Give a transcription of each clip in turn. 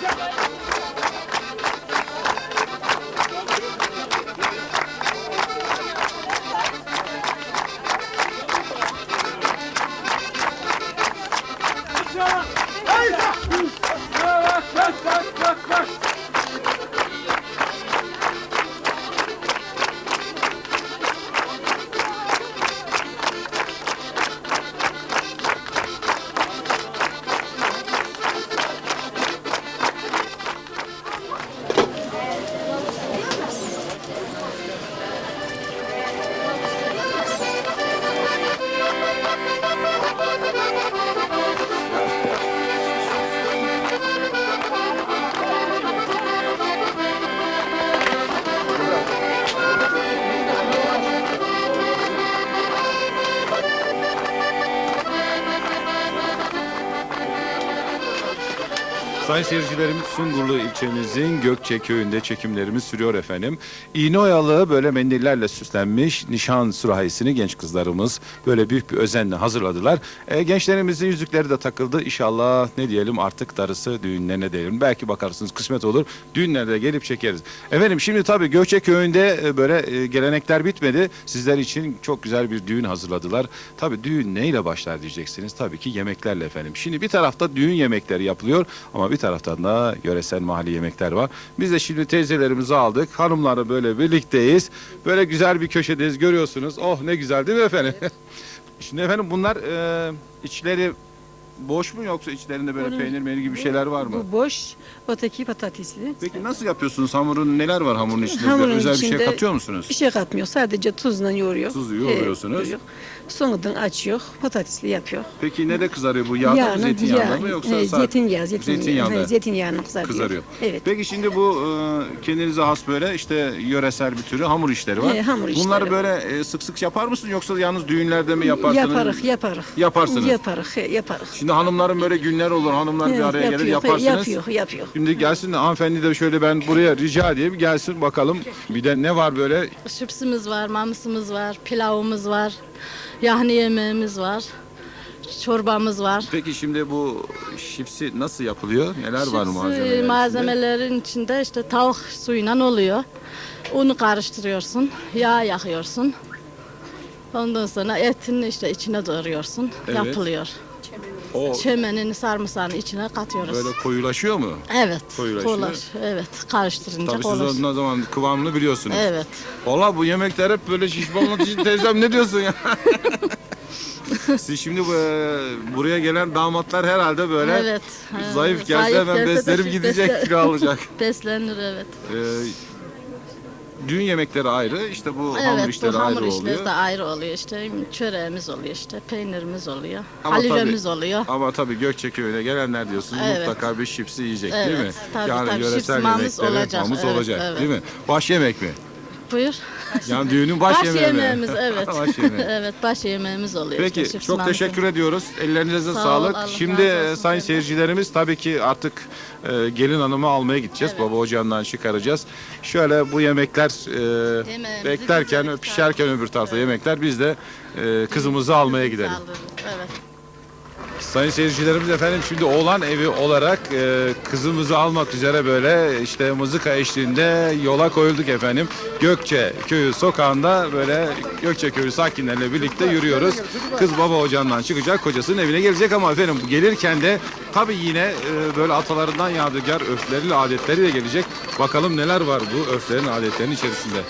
Peace out. Sayın seyircilerimiz Sungurlu ilçemizin Gökçe köyünde çekimlerimiz sürüyor efendim. İğne oyalı böyle mendillerle süslenmiş nişan sürahisini genç kızlarımız böyle büyük bir özenle hazırladılar. E, gençlerimizin yüzükleri de takıldı. İnşallah ne diyelim artık darısı düğünlerine diyelim. Belki bakarsınız kısmet olur. Düğünlerde gelip çekeriz. Efendim şimdi tabii Gökçe köyünde e, böyle e, gelenekler bitmedi. Sizler için çok güzel bir düğün hazırladılar. Tabii düğün neyle başlar diyeceksiniz. Tabii ki yemeklerle efendim. Şimdi bir tarafta düğün yemekleri yapılıyor ama bir taraftan da yöresel mahalli yemekler var. Biz de şimdi teyzelerimizi aldık. Hanımlarla böyle birlikteyiz. Böyle güzel bir köşedeyiz görüyorsunuz. Oh ne güzel değil mi efendim? şimdi efendim bunlar e, içleri boş mu yoksa içlerinde böyle Bunun- peynir meynir gibi bir şeyler var mı? Bu boş, öteki patatesli. Peki nasıl yapıyorsunuz? Hamurun neler var hamurun içinde? Hamurun özel bir şey içinde katıyor musunuz? Bir şey katmıyor. Sadece tuzla yoğuruyor. Tuz yoğuruyorsunuz. yoğuruyor. Sonradan açıyor. Patatesli yapıyor. Peki ne de kızarıyor bu? Yağda mı zeytinyağında mı yoksa e, sadece- zeytinyağı, zeytinyağı. Zeytinyağında. He, zeytinyağını kızarıyor. Kızarıyor. Evet. Peki şimdi bu e, kendinize has böyle işte yöresel bir türü hamur işleri var. He, hamur Bunları işleri böyle e, sık sık yapar mısın yoksa yalnız düğünlerde mi yaparsınız? Yaparık, yaparık. Yaparsınız. Yaparık, he, yaparık. Şimdi hanımların böyle günler olur. Hanımlar bir araya gelir yaparsınız. Yapıyor, yapıyor. Şimdi gelsin de hanımefendi de şöyle ben buraya rica edeyim gelsin bakalım. Bir de ne var böyle? Şıpsımız var, mamısımız var, pilavımız var, yahni yemeğimiz var, çorbamız var. Peki şimdi bu şipsi nasıl yapılıyor? Neler var Şıpsı malzemeler içinde? malzemelerin içinde işte tavuk suyuyla oluyor. Unu karıştırıyorsun, yağ yakıyorsun. Ondan sonra etini işte içine doğruyorsun. Evet. Yapılıyor. O Çemenini sarımsağını içine katıyoruz. böyle koyulaşıyor mu? Evet. koyulaşıyor. Kolaş, evet. Karıştırınca Tabii kolaş. siz o zaman kıvamını biliyorsunuz. Evet. Valla bu yemekler hep böyle şişmanlatıcı teyzem ne diyorsun ya? Siz şimdi bu, e, buraya gelen damatlar herhalde böyle Evet. zayıf gelse hemen de beslerim gidecek kilo alacak. Beslenir evet. Ee, düğün yemekleri ayrı işte bu hamur işleri bu hamur ayrı işleri oluyor. de ayrı oluyor işte çöreğimiz oluyor işte peynirimiz oluyor Ama halilemiz tabii- oluyor. Ama tabii Gökçeköy'e gelenler diyorsunuz Evet. mutlaka bir şipsi yiyecek değil mi? Evet, tabii, yani tabii. yöresel Şips mamız yemekleri olacak, evet, olacak evet. değil mi? Baş yemek mi? Buyur. Yani düğünün baş, Baş, yemeği mi? yemeğimiz evet. baş yemeği. evet baş yemeğimiz oluyor Peki işte. çok teşekkür ediyoruz. Ellerinize Sağ ol, sağlık. Allah Şimdi razı e, sayın Evet. seyircilerimiz tabii ki artık e, gelin hanımı almaya gideceğiz. Evet. Baba ocağından çıkaracağız. Şöyle bu yemekler e, Yemeğimizi beklerken, pişerken öbür tarafta Evet. yemekler biz de e, kızımızı almaya gidelim. Evet. Sayın seyircilerimiz efendim şimdi oğlan evi olarak e, kızımızı almak üzere böyle işte mızıka eşliğinde yola koyulduk efendim. Gökçe köyü sokağında böyle Gökçe köyü sakinlerle birlikte yürüyoruz. Kız baba ocağından çıkacak kocasının evine gelecek ama efendim gelirken de tabii yine e, böyle atalarından yadigar öfleriyle adetleriyle gelecek. Bakalım neler var bu öflerin adetlerinin içerisinde.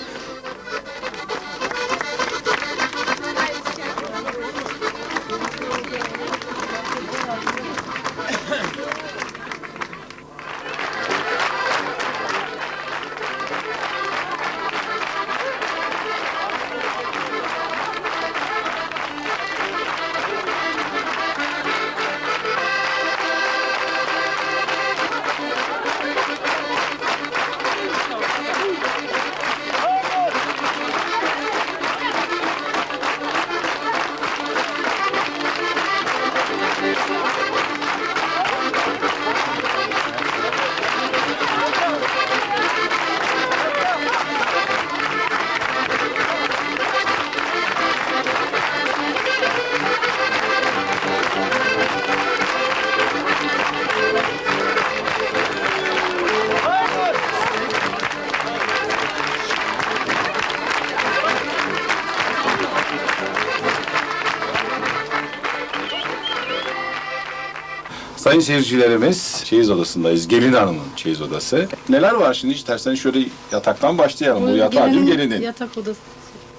Sayın seyircilerimiz çeyiz odasındayız. Gelin hanımın çeyiz odası. Neler var şimdi istersen şöyle yataktan başlayalım. Bu yatağı değil gelinin Yatak odası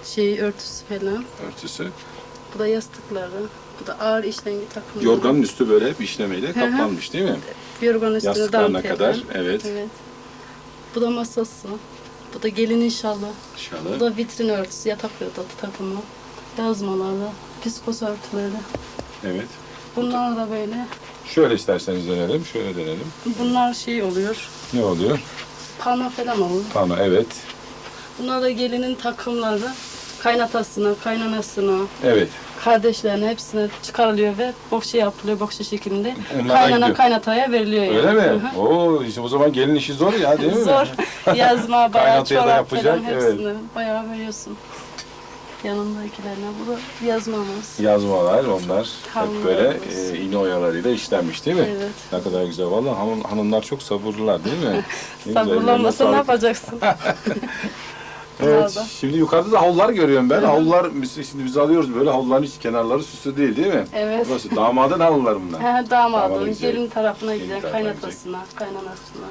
şey örtüsü falan. örtüsü. Bu da yastıkları. Bu da ağır işlengi takımları. Yorganın üstü böyle hep işlemeyle hı. kaplanmış değil mi? Yorgan üstüne Yastıklarına dantel. kadar, evet. evet. Bu da masası. Bu da gelin inşallah. Bu İnşallah. da vitrin örtüsü, yatak odası takımı. Yazmaları, piskos örtüleri. Evet. Bunlar da böyle. Şöyle isterseniz dönelim, şöyle dönelim. Bunlar şey oluyor. Ne oluyor? Pano falan olur. Tamam, evet. Bunlar da gelinin takımları. Kaynatasına, kaynanasına, Evet. kardeşlerine hepsine çıkarılıyor ve bohça yapılıyor bohça şeklinde. Onlara Kaynana gidiyor. kaynataya veriliyor yani. Öyle mi? hı. Oo, işte o zaman gelin işi zor ya değil mi? Zor. Yazma, bayağı Kaynataya da çorap yapacak, falan hepsini bayağı veriyorsun. Yanındakilerine. Bu da yazmamız. Yazmalar onlar hep Havlularımız. böyle e, iğne oyalarıyla işlenmiş değil mi? Evet. Ne kadar güzel. Vallahi hanım, hanımlar çok sabırlılar değil mi? Sabırlanmasa ne yapacaksın? Evet, şimdi yukarıda da havlular görüyorum ben. Havlular, biz, şimdi biz alıyoruz böyle havluların hiç kenarları süslü değil değil mi? Evet. Burası damadın havluları bunlar. He, Damadın Damadın, gelin tarafına Gelin giden, tarafına kaynatasına, kaynanasına,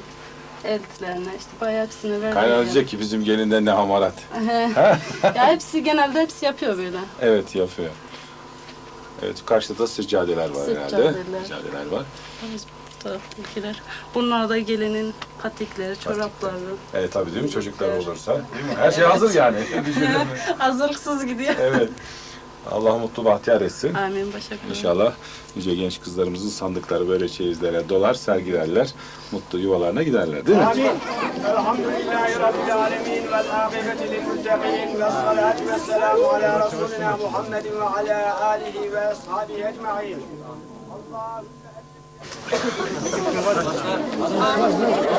eltilerine işte bayağı hepsini. Kaynar diyecek ki bizim gelinden ne hamarat. ya hepsi genelde hepsi yapıyor böyle. Evet yapıyor. Evet karşıda da seccadeler var herhalde. Seccadeler. Seccadeler var. Biz bu taraftakiler. Bunlar da gelinin patikleri, çorapları. Evet tabii değil mi çocuklar olursa. Değil mi? Her şey hazır yani. Hazırlıksız gidiyor. evet. Allah mutlu bahtiyar etsin. Amin başkanım. İnşallah nice genç kızlarımızın sandıkları böyle çeyizlere dolar, sergilerler. Mutlu yuvalarına giderler değil mi? Amin. Elhamdülillahi Rabbil alemin vel akibeti lil muttaqin ve salatu ve selamu ala Resulina Muhammedin ve ala alihi ve ashabihi ecma'in. Allah'ım. Allah'ım.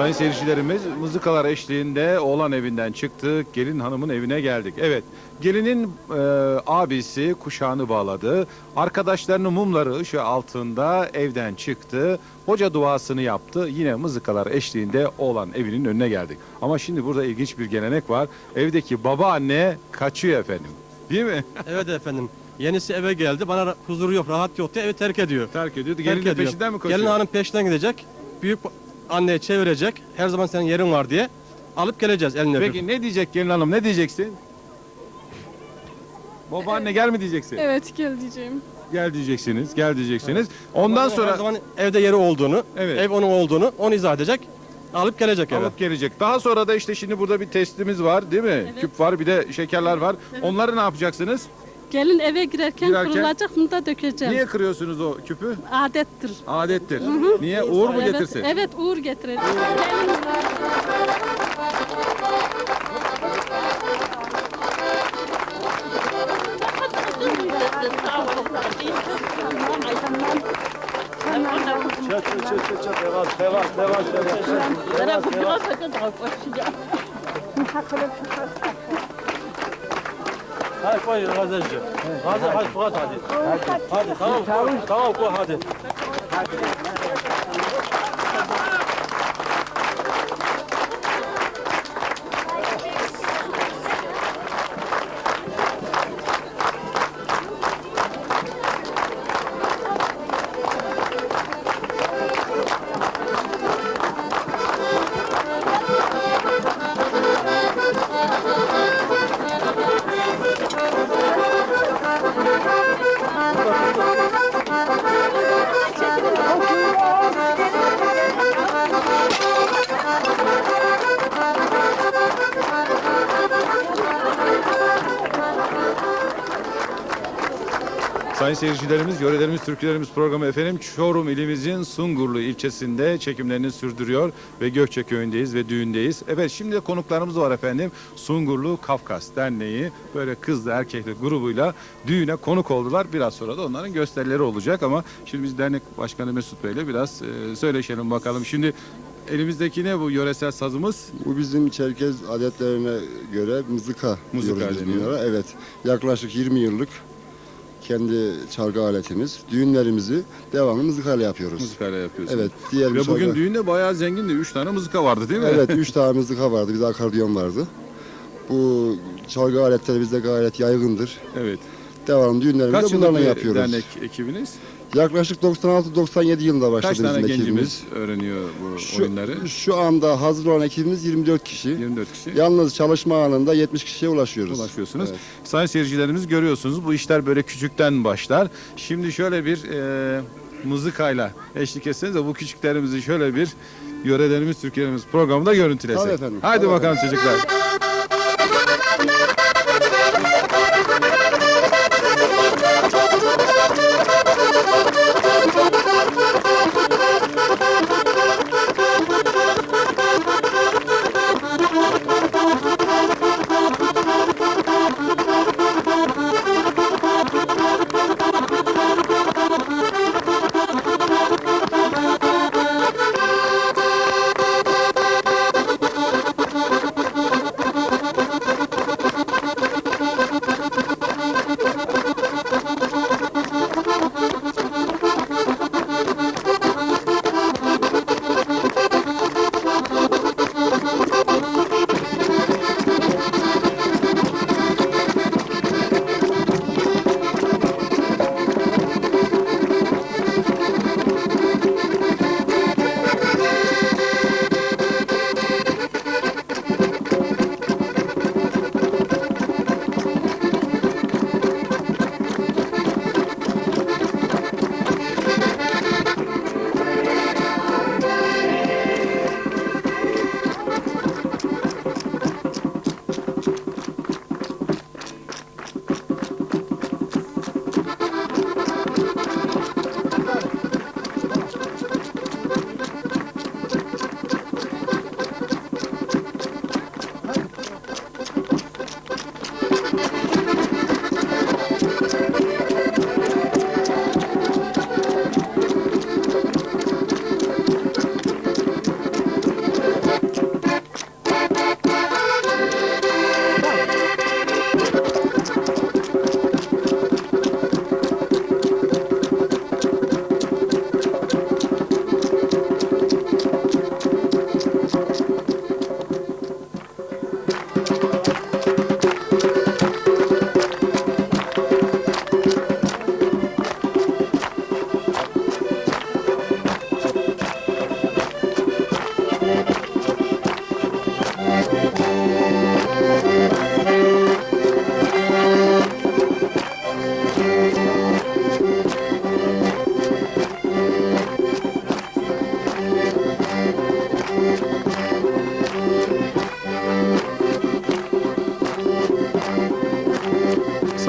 Sayın seyircilerimiz mızıkalar eşliğinde oğlan evinden çıktık. Gelin hanımın evine geldik. Evet gelinin e, abisi kuşağını bağladı. Arkadaşlarının mumları ışığı altında evden çıktı. Hoca duasını yaptı. Yine mızıkalar eşliğinde oğlan evinin önüne geldik. Ama şimdi burada ilginç bir gelenek var. Evdeki babaanne kaçıyor efendim. Değil mi? Evet efendim. Yenisi eve geldi. Bana huzuru yok, rahat yok diye evi terk ediyor. Terk ediyordu. Terk Gelin de ediyor. peşinden mi koşuyor? Gelin hanım peşinden gidecek. Büyük anneye çevirecek. Her zaman senin yerin var diye. Alıp geleceğiz elini öpüp. Peki ne diyecek gelin hanım? Ne diyeceksin? Babaanne gel mi diyeceksin? Evet gel diyeceğim. Gel diyeceksiniz, gel diyeceksiniz. Ondan Babaanne sonra Her zaman evde yeri olduğunu, Evet. ev onun olduğunu onu izah edecek. Alıp gelecek eve. alıp gelecek. Daha sonra da işte şimdi burada bir testimiz var değil mi? Küp var bir de şekerler var. Onları ne yapacaksınız? Gelin eve girerken, Girerken- kırılacak bunu da dökeceğim. Niye kırıyorsunuz o küpü? Adettir. Adettir. Niye? Uğur mu evet, getirsin? Evet uğur getirir. Hadi koy gazeteci. Hadi hadi hadi. Hadi tamam. Tamam koy hadi. Thank Sayın seyircilerimiz, yörelerimiz, türkülerimiz programı efendim Çorum ilimizin Sungurlu ilçesinde çekimlerini sürdürüyor ve Gökçe köyündeyiz ve düğündeyiz. Evet şimdi de konuklarımız var efendim. Sungurlu Kafkas Derneği böyle kızlı erkekli grubuyla düğüne konuk oldular. Biraz sonra da onların gösterileri olacak ama şimdi biz dernek başkanı Mesut Bey'le biraz e, söyleşelim bakalım. Şimdi elimizdeki ne bu yöresel sazımız? Bu bizim Çerkez adetlerine göre mızıka, Mızıka diyoruz bunlara. Evet. Yaklaşık 20 yıllık kendi çalgı aletimiz. Düğünlerimizi devamlı mızıkayla yapıyoruz. Mızıkayla yapıyorsunuz. Evet. Diğer bir Ve bugün çalgı- düğünde bayağı zengindi. Üç tane mızıka vardı değil mi? Evet, 3 tane mızıka vardı. Bir de akordeon vardı. Bu çalgı aletleri bizde gayet yaygındır. evet. Devamlı düğünlerimizde Kaç bunlarla yıllık bir yapıyoruz. dernek ekibiniz? Yaklaşık 96-97 yılında başladı Kaç tane bizim gencimiz ekibimiz. öğreniyor bu Şu, oyunları? şu anda hazır olan ekibimiz 24 kişi. 24 kişi. Yalnız çalışma anında 70 kişiye ulaşıyoruz. ulaşıyorsunuz. Evet. Sayın seyircilerimiz görüyorsunuz bu işler böyle küçükten başlar. Şimdi şöyle bir e, mızıkayla eşlik etseniz de bu küçüklerimizi şöyle bir yörelerimiz, Türkiye'lerimiz programında görüntülesek. Tabii efendim, Hadi tabii bakalım çocuklar.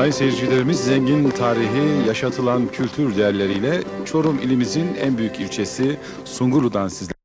Sayın seyircilerimiz zengin tarihi, yaşatılan kültür değerleriyle Çorum ilimizin en büyük ilçesi Sungurlu'dan sizler.